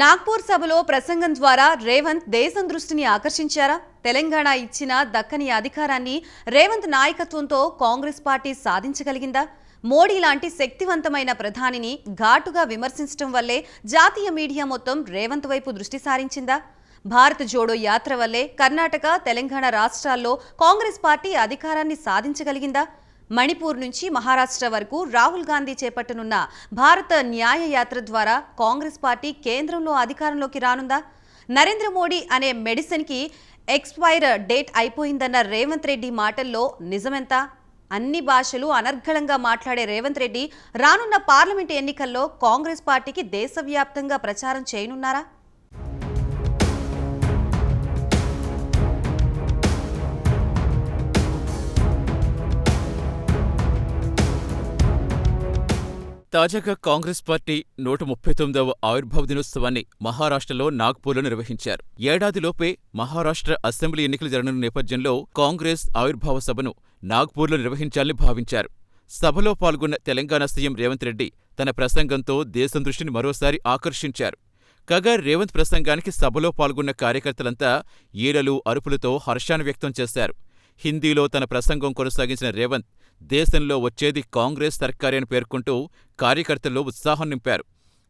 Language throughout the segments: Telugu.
నాగ్పూర్ సభలో ప్రసంగం ద్వారా రేవంత్ దేశం దృష్టిని ఆకర్షించారా? తెలంగాణ ఇచ్చిన దక్కని అధికారాన్ని రేవంత్ నాయకత్వంతో కాంగ్రెస్ పార్టీ సాధించగలిగిందా? మోడీ లాంటి శక్తివంతమైన ప్రధానిని ఘాటుగా విమర్శించడం వల్లే జాతీయ మీడియా మొత్తం రేవంత్ వైపు దృష్టి సారించిందా? భారత్ జోడో యాత్ర వల్లే కర్ణాటక తెలంగాణ రాష్ట్రాల్లో కాంగ్రెస్ పార్టీ అధికారాన్ని సాధించగలిగిందా? మణిపూర్ నుంచి మహారాష్ట్ర వరకు రాహుల్ గాంధీ చేపట్టనున్న భారత న్యాయ యాత్ర ద్వారా కాంగ్రెస్ పార్టీ కేంద్రంలో అధికారంలోకి రానుందా? నరేంద్ర మోడీ అనే మెడిసిన్కి ఎక్స్పైర్ డేట్ అయిపోయిందన్న రేవంత్ రెడ్డి మాటల్లో నిజమెంత? అన్ని భాషలు అనర్గళంగా మాట్లాడే రేవంత్ రెడ్డి రానున్న పార్లమెంటు ఎన్నికల్లో కాంగ్రెస్ పార్టీకి దేశవ్యాప్తంగా ప్రచారం చేయనున్నారా? తాజాగా కాంగ్రెస్ పార్టీ నూట ముప్పై తొమ్మిదవ ఆవిర్భావ దినోత్సవాన్ని మహారాష్ట్రలో నాగ్పూర్లో నిర్వహించారు. ఏడాదిలోపే మహారాష్ట్ర అసెంబ్లీ ఎన్నికలు జరగనున్న నేపథ్యంలో కాంగ్రెస్ ఆవిర్భావ సభను నాగ్పూర్లో నిర్వహించాలని భావించారు. సభలో పాల్గొన్న తెలంగాణ సీఎం రేవంత్ రెడ్డి తన ప్రసంగంతో దేశం దృష్టిని మరోసారి ఆకర్షించారు. కాగా రేవంత్ ప్రసంగానికి సభలో పాల్గొన్న కార్యకర్తలంతా ఈలలు అరుపులతో హర్షాన్ని వ్యక్తం చేశారు. హిందీలో తన ప్రసంగం కొనసాగించిన రేవంత్ దేశంలో వచ్చేది కాంగ్రెస్ సర్కారే అని పేర్కొంటూ కార్యకర్తల్లో ఉత్సాహం నింపారు.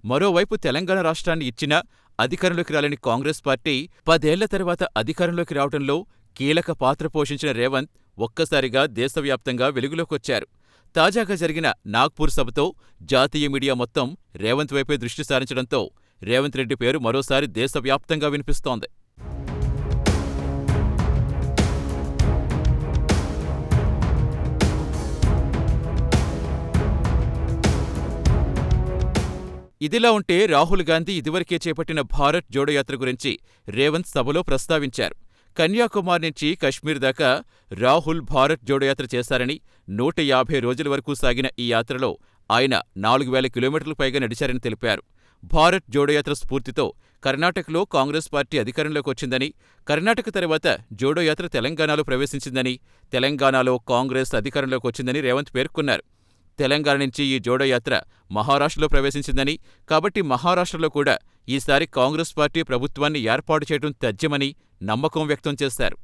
మరోవైపు తెలంగాణ రాష్ట్రాన్ని ఇచ్చినా అధికారంలోకి రాలని కాంగ్రెస్ పార్టీ పదేళ్ళ తర్వాత అధికారంలోకి రావడంలో కీలక పాత్ర పోషించిన రేవంత్ ఒక్కసారిగా దేశవ్యాప్తంగా వెలుగులోకొచ్చారు. తాజాగా జరిగిన నాగ్పూర్ సభతో జాతీయ మీడియా మొత్తం రేవంత్ వైపే దృష్టి సారించడంతో రేవంత్ రెడ్డి పేరు మరోసారి దేశవ్యాప్తంగా వినిపిస్తోంది. ఇదిలా ఉంటే రాహుల్ గాంధీ ఇదివరకే చేపట్టిన భారత్ జోడో యాత్ర గురించి రేవంత్ సభలో ప్రస్తావించారు. కన్యాకుమారి నుంచి కశ్మీర్ దాకా రాహుల్ భారత్ జోడో యాత్ర చేశారని నూట యాభై రోజుల వరకు సాగిన ఈ యాత్రలో ఆయన నాలుగు వేల కిలోమీటర్లకు పైగా నడిచారని తెలిపారు. భారత్ జోడయాత్ర స్ఫూర్తితో కర్ణాటకలో కాంగ్రెస్ పార్టీ అధికారంలోకి వచ్చిందని కర్ణాటక తర్వాత జోడోయాత్ర తెలంగాణలో ప్రవేశించిందని తెలంగాణలో కాంగ్రెస్ అధికారంలోకి వచ్చిందని రేవంత్ పేర్కొన్నారు. తెలంగాణ నుంచి ఈ జోడోయాత్ర మహారాష్ట్రలో ప్రవేశించిందని కాబట్టి మహారాష్ట్రలో కూడా ఈసారి కాంగ్రెస్ పార్టీ ప్రభుత్వాన్ని ఏర్పాటు చేయడం తథ్యమని నమ్మకం వ్యక్తం చేశారు.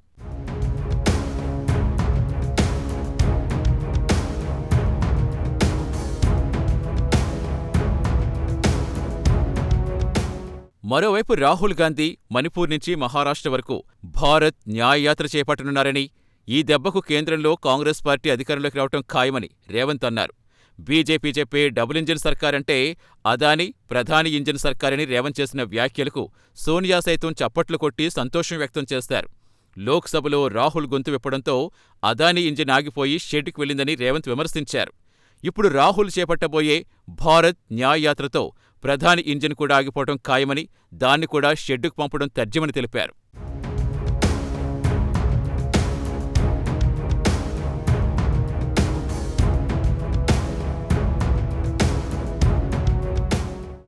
మరోవైపు రాహుల్ గాంధీ మణిపూర్ నుంచి మహారాష్ట్ర వరకు భారత్ న్యాయయాత్ర చేపట్టనున్నారని ఈ దెబ్బకు కేంద్రంలో కాంగ్రెస్ పార్టీ అధికారంలోకి రావటం ఖాయమని రేవంత్ అన్నారు. బీజేపీ చెప్పే డబుల్ ఇంజిన్ సర్కారంటే అదాని ప్రధాని ఇంజిన్ సర్కారని రేవంత్ చేసిన వ్యాఖ్యలకు సోనియా సైతం చప్పట్లు కొట్టి సంతోషం వ్యక్తం చేశారు లోక్సభలో రాహుల్ గొంతు విప్పడంతో అదాని ఇంజిన్ ఆగిపోయి షెడ్డుకు వెళ్ళిందని రేవంత్ విమర్శించారు. ఇప్పుడు రాహుల్ చేపట్టబోయే భారత్ న్యాయయాత్రతో ప్రధాని ఇంజిన్ కూడా ఆగిపోవడం ఖాయమని దాన్ని కూడా షెడ్డుకు పంపడం తథ్యమని తెలిపారు.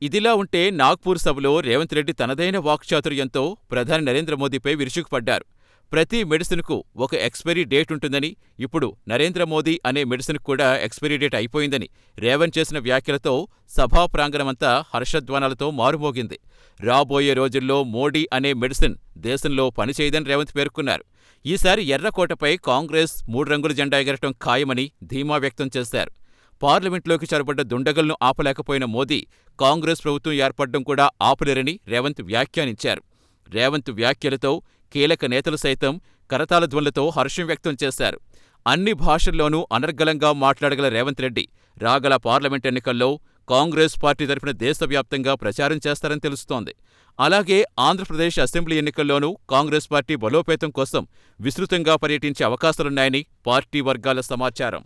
ఇదిలా ఉంటే నాగ్పూర్ సభలో రేవంత్ రెడ్డి తనదైన వాక్చాతుర్యంతో ప్రధాని నరేంద్ర మోదీపై విరుచుకుపడ్డారు. ప్రతి మెడిసిన్కు ఒక ఎక్స్పైరీ డేట్ ఉంటుందని ఇప్పుడు నరేంద్ర మోదీ అనే మెడిసిన్ కూడా ఎక్స్పైరీ డేట్ అయిపోయిందని రేవంత్ చేసిన వ్యాఖ్యలతో సభా ప్రాంగణమంతా హర్షధ్వానాలతో మారుమోగింది. రాబోయే రోజుల్లో మోడీ అనే మెడిసిన్ దేశంలో పనిచేయదని రేవంత్ పేర్కొన్నారు. ఈసారి ఎర్రకోటపై కాంగ్రెస్ మూడు రంగుల జెండా ఎగరటం ఖాయమని ధీమా వ్యక్తం చేశారు. పార్లమెంట్లోకి చొరబడ్డ దుండగులను ఆపలేకపోయిన మోదీ కాంగ్రెస్ ప్రభుత్వం ఏర్పడడం కూడా ఆపలేరని రేవంత్ వ్యాఖ్యానించారు. రేవంత్ వ్యాఖ్యలతో కీలక నేతలు సైతం కరతాళధ్వనులతో హర్షం వ్యక్తం చేశారు. అన్ని భాషల్లోనూ అనర్గళంగా మాట్లాడగల రేవంత్ రెడ్డి రాగల పార్లమెంట్ ఎన్నికల్లో కాంగ్రెస్ పార్టీ తరఫున దేశవ్యాప్తంగా ప్రచారం చేస్తారని తెలుస్తోంది. అలాగే ఆంధ్రప్రదేశ్ అసెంబ్లీ ఎన్నికల్లోనూ కాంగ్రెస్ పార్టీ బలోపేతం కోసం విస్తృతంగా పర్యటించే అవకాశాలున్నాయని పార్టీ వర్గాల సమాచారం.